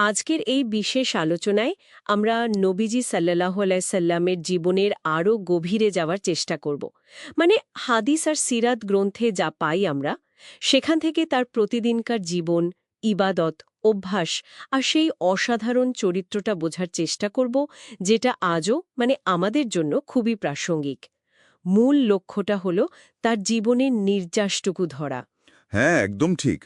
আজকের এই বিশেষ আলোচনায় আমরা নবীজি সাল্লাহ সাল্লামের জীবনের আরও গভীরে যাওয়ার চেষ্টা করব। মানে হাদিস আর সিরাত গ্রন্থে যা পাই আমরা, সেখান থেকে তার প্রতিদিনকার জীবন, ইবাদত, অভ্যাস আর সেই অসাধারণ চরিত্রটা বোঝার চেষ্টা করব, যেটা আজও মানে আমাদের জন্য খুবই প্রাসঙ্গিক। মূল লক্ষ্যটা হল তার জীবনের নির্যাসটুকু ধরা। হ্যাঁ একদম ঠিক।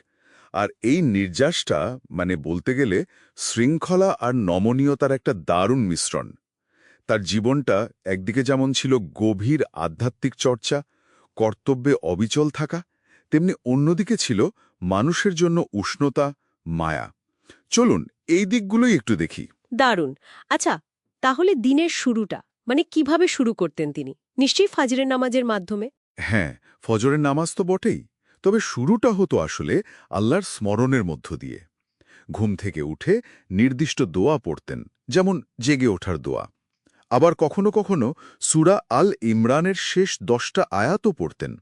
আর এই নির্যাসটা মানে বলতে গেলে শৃঙ্খলা আর নমনীয়তার একটা দারুণ মিশ্রণ। তার জীবনটা একদিকে যেমন ছিল গভীর আধ্যাত্মিক চর্চা কর্তব্যে অবিচল থাকা তেমনি অন্যদিকে ছিল মানুষের জন্য উষ্ণতা মায়া। চলুন এই দিকগুলোই একটু দেখি। দারুণ। আচ্ছা তাহলে দিনের শুরুটা মানে কীভাবে শুরু করতেন তিনি? নিশ্চয়ই ফাজরের নামাজের মাধ্যমে? হ্যাঁ ফজরের নামাজ তো বটেই। তবে শুরুটা হতো আসলে আল্লাহর স্মরণের মধ্য দিয়ে। ঘুম থেকে উঠে নির্দিষ্ট দোয়া পড়তেন, যেমন জেগে ওঠার দোয়া। আবার কখনো কখনো সুরা আল ইমরানের শেষ দশটা আয়াতও পড়তেন।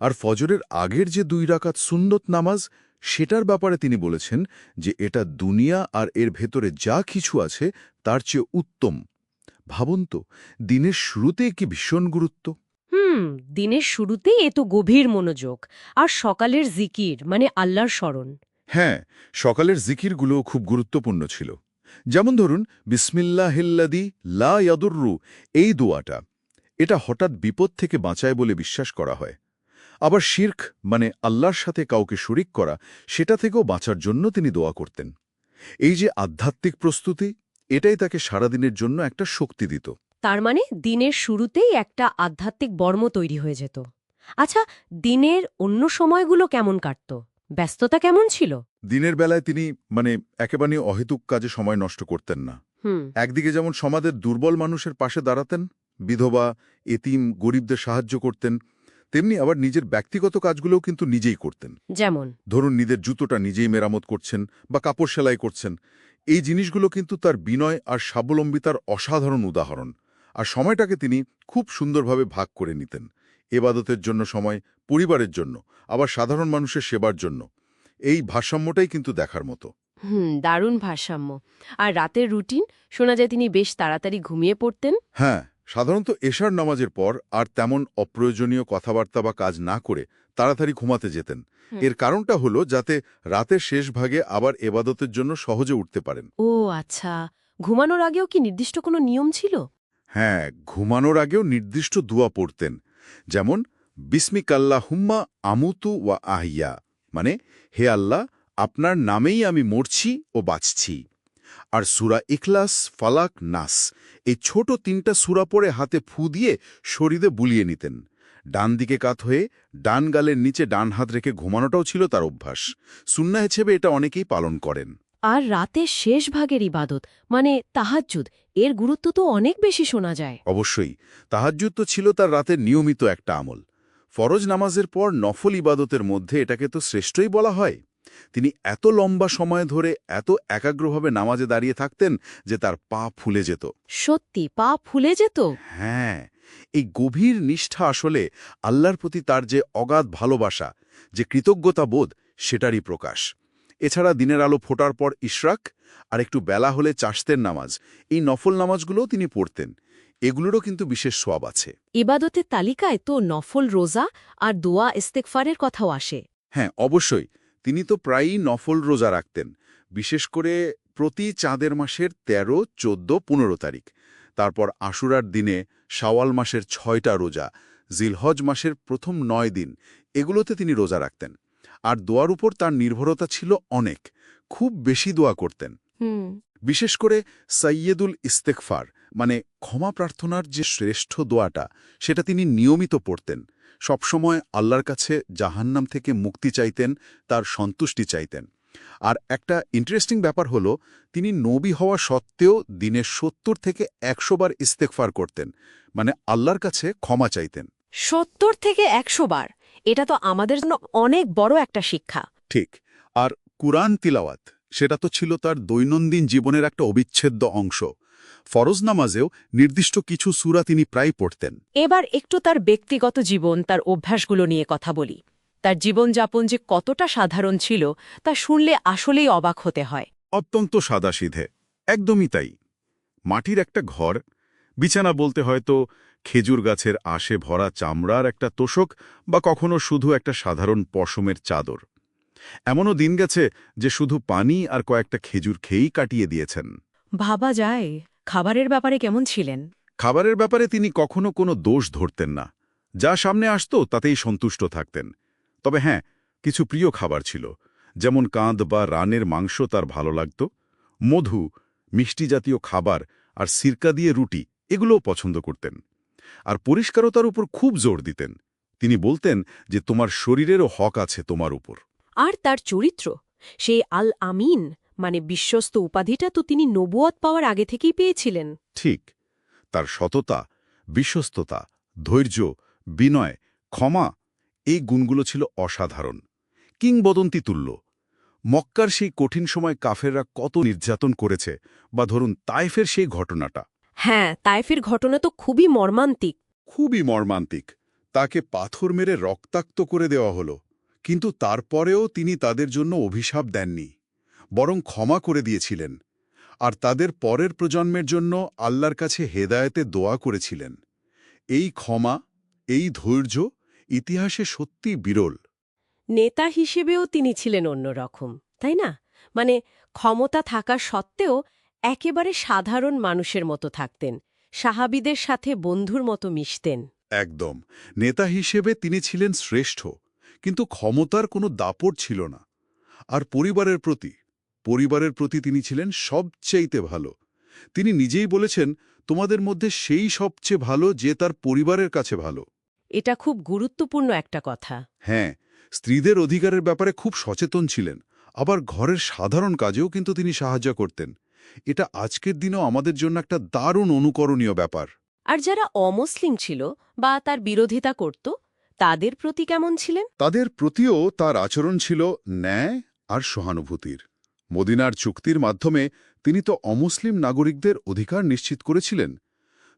আর ফজরের আগের যে দুই রাকাত সুন্নত নামাজ, সেটার ব্যাপারে তিনি বলেছেন যে এটা দুনিয়া আর এর ভেতরে যা কিছু আছে তার চেয়ে উত্তম। ভাবুন তো, দিনের শুরুতে কি ভীষণ গুরুত্ব? হুম, দিনের শুরুতেই এ তো গভীর মনোযোগ। আর সকালের জিকির মানে আল্লাহর স্মরণ। হ্যাঁ সকালের জিকিরগুলোও খুব গুরুত্বপূর্ণ ছিল। যেমন ধরুন, বিসমিল্লাহিল্লাদি লা ইয়াদুর্রু, এই দোয়াটা। এটা হঠাৎ বিপদ থেকে বাঁচায় বলে বিশ্বাস করা হয়। আবার শির্ক মানে আল্লাহর সাথে কাউকে শরিক করা, সেটা থেকেও বাঁচার জন্য তিনি দোয়া করতেন। এই যে আধ্যাত্মিক প্রস্তুতি, এটাই তাকে সারাদিনের জন্য একটা শক্তি দিত। তার মানে দিনের শুরুতেই একটা আধ্যাত্মিক বর্ম তৈরি হয়ে যেত। আচ্ছা দিনের অন্য সময়গুলো কেমন কাটত? ব্যস্ততা কেমন ছিল? দিনের বেলায় তিনি মানে একেবারে অহেতুক কাজে সময় নষ্ট করতেন না। একদিকে যেমন সমাজের দুর্বল মানুষের পাশে দাঁড়াতেন বিধবা এতিম গরিবদের সাহায্য করতেন তেমনি আবার নিজের ব্যক্তিগত কাজগুলোও কিন্তু নিজেই করতেন। যেমন? ধরুন নিজের জুতোটা নিজেই মেরামত করছেন বা কাপড় সেলাই করছেন। এই জিনিসগুলো কিন্তু তার বিনয় আর স্বাবলম্বিতার অসাধারণ উদাহরণ। আর সময়টাকে তিনি খুব সুন্দরভাবে ভাগ করে নিতেন। এবাদতের জন্য সময় পরিবারের জন্য আবার সাধারণ মানুষের সেবার জন্য। এই ভারসাম্যটাই কিন্তু দেখার মতো। হুম দারুণ ভারসাম্য। আর রাতের রুটিন শোনা যায় তিনি বেশ তাড়াতাড়ি ঘুমিয়ে পড়তেন। হ্যাঁ সাধারণত এশার নামাজের পর আর তেমন অপ্রয়োজনীয় কথাবার্তা বা কাজ না করে তাড়াতাড়ি ঘুমাতে যেতেন। এর কারণটা হলো যাতে রাতের শেষ ভাগে আবার এবাদতের জন্য সহজে উঠতে পারেন। ও আচ্ছা ঘুমানোর আগেও কি নির্দিষ্ট কোনো নিয়ম ছিল? হ্যাঁ ঘুমানোর আগেও নির্দিষ্ট দুয়া পড়তেন, যেমন বিসমিকাল্লা হুম্মা আমুতু ওয়া আহিয়া মানে হে আল্লাহ, আপনার নামেই আমি মরছি ও বাঁচছি। আর সুরা ইখলাস, ফালাক, নাস, এই ছোট তিনটা সুরা পরে হাতে ফু দিয়ে শরীরে বুলিয়ে নিতেন। ডান দিকে কাত হয়ে ডান গালের নিচে ডান হাত রেখে ঘুমানোটাও ছিল তার অভ্যাস। সুন্না হিসেবে এটা অনেকেই পালন করেন। আর রাতের শেষ ভাগের ইবাদত মানে তাহাজ্জুদ এর গুরুত্ব তো অনেক বেশি শোনা যায়। অবশ্যই তাহাজ্জুদ তো ছিল তার রাতের নিয়মিত একটা আমল। ফরজ নামাজের পর নফল ইবাদতের মধ্যে এটাকে তো শ্রেষ্ঠই বলা হয়। তিনি এত লম্বা সময় ধরে এত একাগ্রভাবে নামাজে দাঁড়িয়ে থাকতেন যে তার পা ফুলে যেত। সত্যি পা ফুলে যেত? হ্যাঁ এই গভীর নিষ্ঠা আসলে আল্লাহর প্রতি তার যে অগাধ ভালোবাসা যে কৃতজ্ঞতা বোধ সেটারই প্রকাশ। এছাড়া দিনের আলো ফোটার পর ইশরাক আর একটু বেলা হলে চাষতের নামাজ। এই নফল নামাজগুলোও তিনি পড়তেন। এগুলোরও কিন্তু বিশেষ সোয়াব আছে। ইবাদতের তালিকায় তো নফল রোজা আর দোয়া ইস্তেকফারের কথাও আসে। হ্যাঁ অবশ্যই। তিনি তো প্রায়ই নফল রোজা রাখতেন। বিশেষ করে প্রতি চাঁদের মাসের ১৩, ১৪, পনেরো তারিখ। তারপর আশুরার দিনে শাওয়াল মাসের ছয়টা রোজা জিলহজ মাসের প্রথম নয় দিন। এগুলোতে তিনি রোজা রাখতেন। আর দোয়ার উপর তার নির্ভরতা ছিল অনেক। খুব বেশি দোয়া করতেন। বিশেষ করে সৈয়দুল ইস্তেকফার মানে ক্ষমা প্রার্থনার যে শ্রেষ্ঠ দোয়াটা সেটা তিনি নিয়মিত পড়তেন। সবসময় আল্লাহর কাছে জাহান্নাম থেকে মুক্তি চাইতেন তার সন্তুষ্টি চাইতেন। আর একটা ইন্টারেস্টিং ব্যাপার হলো তিনি নবী হওয়া সত্ত্বেও দিনে সত্তর থেকে একশো বার ইস্তেকফার করতেন মানে আল্লাহর কাছে ক্ষমা চাইতেন। সত্তর থেকে একশো বার? এটা তো আমাদের জন্য অনেক বড় একটা শিক্ষা। ঠিক। আর কুরআন তিলাওয়াত সেটা তো ছিল তার দৈনন্দিন জীবনের একটা অবিচ্ছেদ্য অংশ। ফরজ নামাজেও নির্দিষ্ট কিছু সুরা তিনি প্রায় পড়তেন। এবার একটু তার ব্যক্তিগত জীবন তার অভ্যাসগুলো নিয়ে কথা বলি। তার জীবনযাপন যে কতটা সাধারণ ছিল তা শুনলে আসলেই অবাক হতে হয়। অত্যন্ত সাদাসিধে। একদমই তাই। মাটির একটা ঘর বিছানা বলতে হয়তো খেজুর গাছের আশে ভরা চামড়ার একটা তোষক বা কখনো শুধু একটা সাধারণ পশমের চাদর। এমনও দিন গেছে যে শুধু পানি আর কয়েকটা খেজুর খেয়েই কাটিয়ে দিয়েছেন। ভাবা যায় খাবারের ব্যাপারে কেমন ছিলেন? খাবারের ব্যাপারে তিনি কখনো কোনো দোষ ধরতেন না। যা সামনে আসত তাতেই সন্তুষ্ট থাকতেন। তবে হ্যাঁ কিছু প্রিয় খাবার ছিল যেমন কাঁদ বা রানের মাংস তার ভালো লাগত। মধু মিষ্টি জাতীয় খাবার আর সিরকা দিয়ে রুটি এগুলোও পছন্দ করতেন। আর পরিষ্কারতার উপর খুব জোর দিতেন। তিনি বলতেন যে তোমার শরীরেরও হক আছে তোমার উপর। আর তার চরিত্র সেই আল আমিন মানে বিশ্বস্ত উপাধিটা তো তিনি নবুয়াত পাওয়ার আগে থেকেই পেয়েছিলেন। ঠিক তার সততা বিশ্বস্ততা ধৈর্য বিনয় ক্ষমা এই গুণগুলো ছিল অসাধারণ। কিংবদন্তি তুল্য মক্কার সেই কঠিন সময় কাফেররা কত নির্যাতন করেছে বা ধরুন তাইফের সেই ঘটনাটা। হ্যাঁ তাইফের ঘটনা তো খুবই মর্মান্তিক। খুবই মর্মান্তিক। তাকে পাথর মেরে রক্তাক্ত করে দেওয়া হলো কিন্তু তারপরেও তিনি তাদের জন্য অভিশাপ দেননি বরং ক্ষমা করে দিয়েছিলেন আর তাদের পরের প্রজন্মের জন্য আল্লাহর কাছে হেদায়েতে দোয়া করেছিলেন। এই ক্ষমা এই ধৈর্য ইতিহাসে সত্যি বিরল। নেতা হিসেবেও তিনি ছিলেন অন্যরকম তাই না? মানে ক্ষমতা থাকা সত্ত্বেও একেবারে সাধারণ মানুষের মতো থাকতেন সাহাবিদের সাথে বন্ধুর মতো মিশতেন। একদম। নেতা হিসেবে তিনি ছিলেন শ্রেষ্ঠ কিন্তু ক্ষমতার কোনো দাপট ছিল না। আর পরিবারের প্রতি পরিবারের প্রতি তিনি ছিলেন সবচেয়েতে ভালো। তিনি নিজেই বলেছেন তোমাদের মধ্যে সেই সবচেয়ে ভালো যে তার পরিবারের কাছে ভালো। এটা খুব গুরুত্বপূর্ণ একটা কথা। হ্যাঁ স্ত্রীদের অধিকারের ব্যাপারে খুব সচেতন ছিলেন আবার ঘরের সাধারণ কাজেও কিন্তু তিনি সাহায্য করতেন। এটা আজকের দিনেও আমাদের জন্য একটা দারুণ অনুকরণীয় ব্যাপার। আর যারা অমুসলিম ছিল বা তার বিরোধিতা করত তাদের প্রতি কেমন ছিলেন? তাদের প্রতিও তার আচরণ ছিল ন্যায় আর সহানুভূতির। মদিনার চুক্তির মাধ্যমে তিনি তো অমুসলিম নাগরিকদের অধিকার নিশ্চিত করেছিলেন।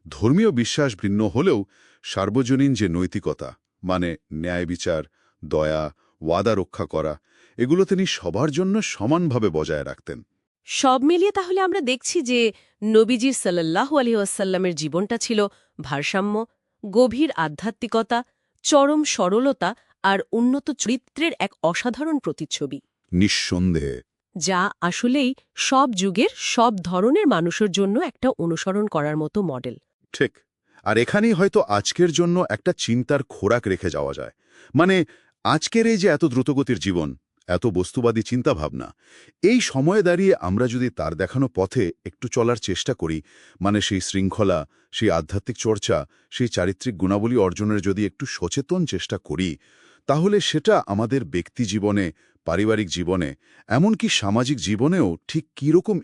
ধর্মীয় বিশ্বাস ভিন্ন হলেও সার্বজনীন যে নৈতিকতা মানে ন্যায় বিচার দয়া ওয়াদা রক্ষা করা এগুলো তিনি সবার জন্য সমানভাবে বজায় রাখতেন। সব মিলিয়ে তাহলে আমরা দেখছি যে নবীজির সাল্লাহ আলহিউসাল্লামের জীবনটা ছিল ভারসাম্য গভীর আধ্যাত্মিকতা চরম সরলতা আর উন্নত চরিত্রের এক অসাধারণ প্রতিচ্ছবি। নিঃসন্দেহে। যা আসলেই সব যুগের সব ধরনের মানুষের জন্য একটা অনুসরণ করার মতো মডেল। ঠিক। আর এখানেই হয়তো আজকের জন্য একটা চিন্তার খোরাক রেখে যাওয়া যায়। মানে আজকের এই যে এত দ্রুতগতির জীবন এত বস্তুবাদী চিন্তাভাবনা। এই সময়ে দাঁড়িয়ে আমরা যদি তার দেখানো পথে একটু চলার চেষ্টা করি মানে সেই শৃঙ্খলা, সেই আধ্যাত্মিক চর্চা, সেই চারিত্রিক গুণাবলী অর্জনের যদি একটু সচেতন চেষ্টা করি, তাহলে সেটা আমাদের ব্যক্তি জীবনে, পারিবারিক জীবনে, এমনকি সামাজিক জীবনেও ঠিক কীরকম